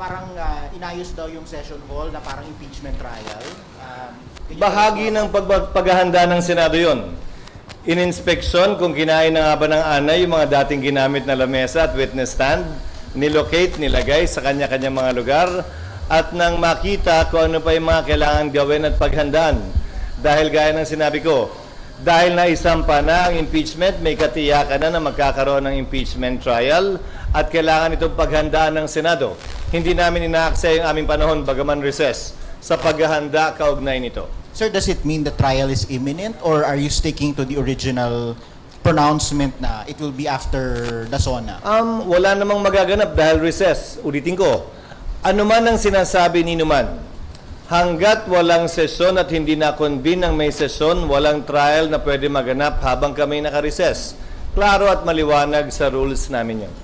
parang ah, inayos daw yung session hall na parang impeachment trial. Um, Bahagi ng pag- paghahanda ng Senado yon. In-inspection kung kinain na nga ba ng anay yung mga dating ginamit na lamesa at witness stand, nilocate, nilagay sa kanya-kanya mga lugar, at nang makita kung ano pa yung mga kailangan gawin at paghandaan. Dahil gaya ng sinabi ko, dahil naisampa na ang impeachment, may katiyakan na na magkakaroon ng impeachment trial at kailangan itong paghandaan ng Senado. Hindi namin inaaksaya yung aming panahon bagaman recess sa paghahanda kaugnay nito. Sir, does it mean the trial is imminent or are you sticking to the original pronouncement na it will be after the SONA? Um, wala namang magaganap dahil recess. Ulitin ko, ano man ang sinasabi ni Numan, hanggat walang sesyon at hindi na-convene ang may sesyon, walang trial na pwede maganap habang kami naka-recess. Klaro at maliwanag sa rules namin yun.